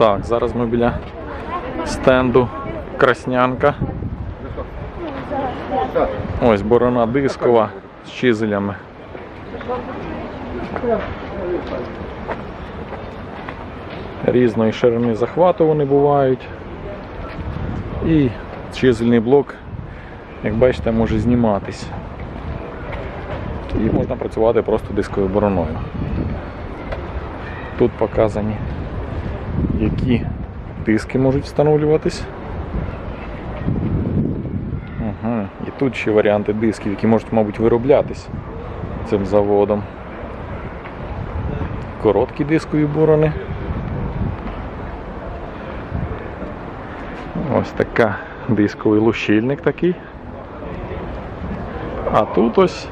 Так, зараз ми біля стенду Краснянка. Ось борона дискова з чизелями. Різної ширини захвату вони бувають. І чизельний блок, як бачите, може зніматись. І можна працювати просто дисковою бороною. Тут показані, які диски можуть встановлюватись. Угу. І тут ще варіанти дисків, які можуть, мабуть, вироблятись цим заводом. Короткі дискові борони. Ось така дисковий лущильник такий. А тут ось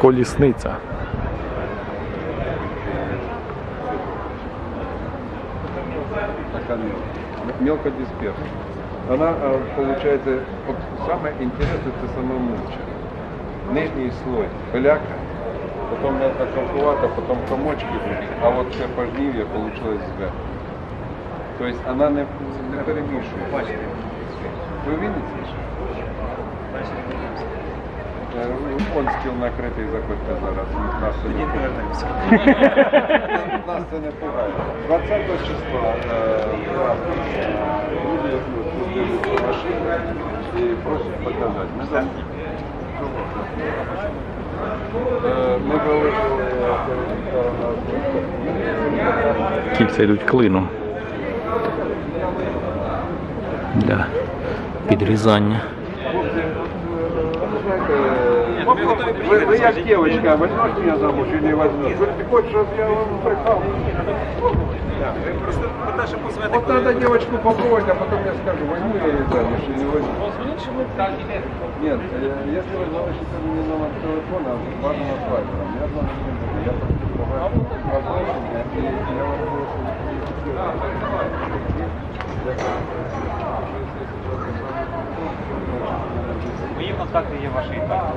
колісниця. Такая мелкая, мелкодисперсная. Она э, получается, вот самое интересное, это самая мульча. Нижний слой пыляка, потом это комфувата, потом комочки, а вот все пожнивье получилось сверху. То есть она не, не перемішує. Ви видите? Е, Он стіл накритий, заходьте зараз. Нас це не Нас це не пугає. 20 числа е, люди купили машину і просять показати. Ми там Е, ми вилучили Кільця йдуть клином для підрізання. Ви, ви як дівчинка, возьмеш мене замуж чи не возьмеш? Ви ти хочеш, я вам брехав? Вот надо девочку попробовать, а потом я скажу, возьму я ее замуж или не возьму. Нет, э, если вы залишите мне номер телефона, важно назвать. Я не буду. Я просто попрошу и я вам прошу. Мої контакти є ваші і так.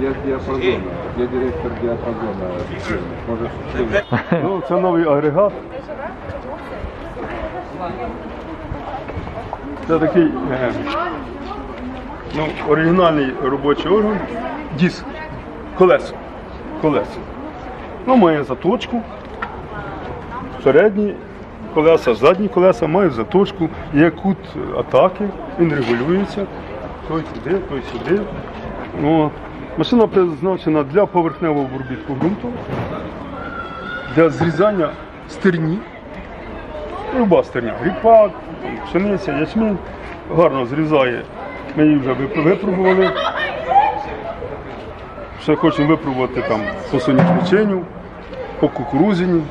Я диапазона. Я директор диапазона. Может, Ну, це новий агрегат. Це такий е, ну, оригінальний робочий орган. Диск. Колесо. Колесо. Ну, має заточку. Передні колеса, задні колеса мають заточку. Є кут атаки, він регулюється. Той сюди, той сюди. Ну, машина призначена для поверхневого обробітку ґрунту для зрізання стерні. Люба стерня, ріпак, там, пшениця, ячмінь. Гарно зрізає. Ми її вже випробували. Ще хочемо випробувати там по соняшниченню, по кукурузині.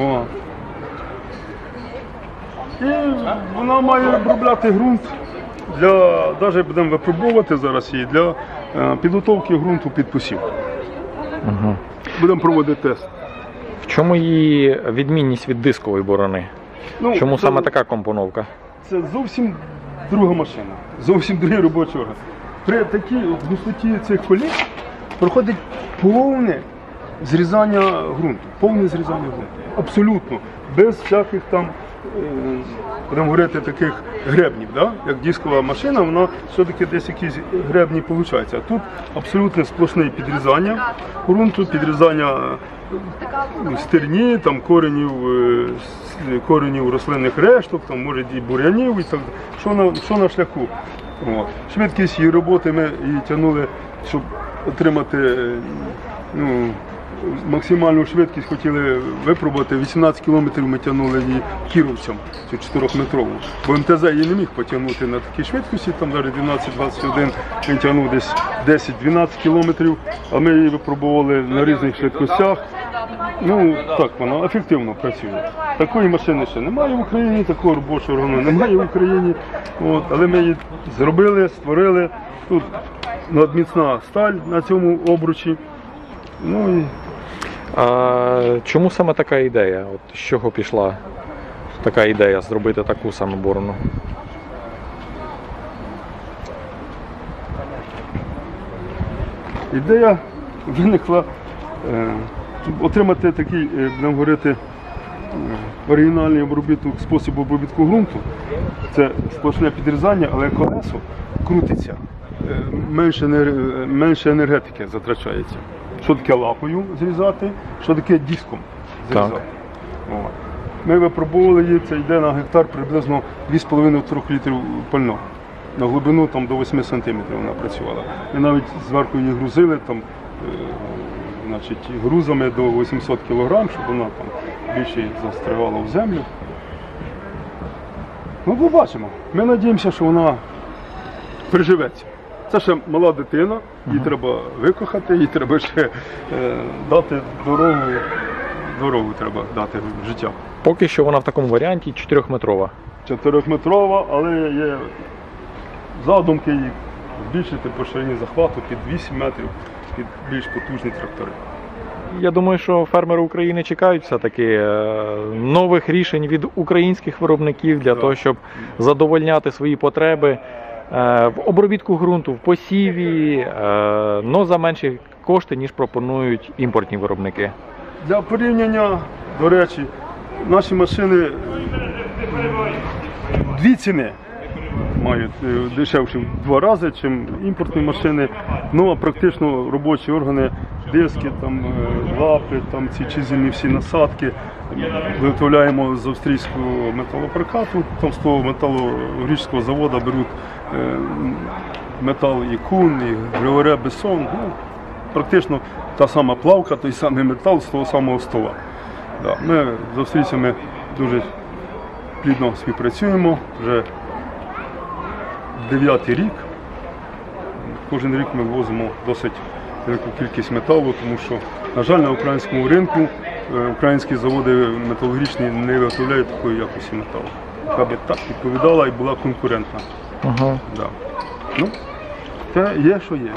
О. І вона має обробляти ґрунт. Для, навіть будемо випробувати зараз її для е, підготовки ґрунту під посів. Угу. Будемо проводити тест. В чому її відмінність від дискової борони? Ну, Чому це- саме така компоновка? Це зовсім друга машина, зовсім другий робочий орган. При такій густоті цих коліс проходить повне зрізання ґрунту. Повне зрізання ґрунту. Абсолютно. Без всяких там, будемо говорити, таких гребнів. Да? Як дискова машина, вона все-таки десь якісь гребні виходить. А тут абсолютно сплошне підрізання ґрунту, підрізання е, стерні, там коренів, е, коренів рослинних решток, там може і бурянів, і так. Що на, що на шляху. Швидкість її роботи ми її тягнули, щоб отримати е, ну, максимальну швидкість, хотіли випробувати. 18 кілометрів ми тягнули її кіровцям, цю 4-метрову. Бо МТЗ її не міг потягнути на такій швидкості, там зараз 12-21, він тягнув десь 10-12 кілометрів, а ми її випробували на різних швидкостях. Ну так, вона ефективно працює. Такої машини ще немає в Україні, такого робочого органу немає в Україні. От, але ми її зробили, створили. Тут надміцна сталь на цьому обручі. Ну і А чому саме така ідея? От з чого пішла така ідея зробити таку саму борону? ідея виникла Е, отримати такий, е, будемо говорити, е, оригінальний обробіток, спосіб обробітку ґрунту, це сплошне підрізання, але колесо крутиться. Е, Менше, менше енергетики затрачається. Що таке лапою зрізати, що таке диском зрізати. Так. Ми випробували її, це йде на гектар приблизно 2,5-3 літрів пального. На глибину там, до 8 сантиметрів вона працювала. Ми навіть зверху її грузили там, е, значить, грузами до 800 кг, щоб вона там більше застрягала в землю. Ну, побачимо. Ми надіємося, що вона приживеться. Це ще мала дитина, її треба викохати, їй треба ще е, дати дорогу, дорогу треба дати в життя. Поки що вона в такому варіанті 4-метрова. Чотирьохметрова, але є задумки її збільшити по ширині захвату під 8 метрів, під більш потужні трактори. Я думаю, що фермери України чекають все-таки е, нових рішень від українських виробників для Так. того, щоб задовольняти свої потреби в обробітку ґрунту, в посіві, але за менші кошти, ніж пропонують імпортні виробники. Для порівняння, до речі, наші машини дві ціни мають е, дешевші в два рази, ніж імпортні машини. Ну а практично робочі органи, диски, там, е, лапи, там ці чизельні всі насадки. Виготовляємо з австрійського металопрокату, там з того металургічного заводу беруть е, метал і кун, і греоре бесон. Ну, практично та сама плавка, той самий метал з того самого стола. Да. Ми з австрійцями дуже плідно співпрацюємо вже дев'ятий рік. Кожен рік ми ввозимо досить велику кількість металу, тому що, на жаль, на українському ринку е, українські заводи металургічні не виготовляють такої якості металу, яка би так відповідала і була конкурентна. Ага. Да. Ну, це є, що є.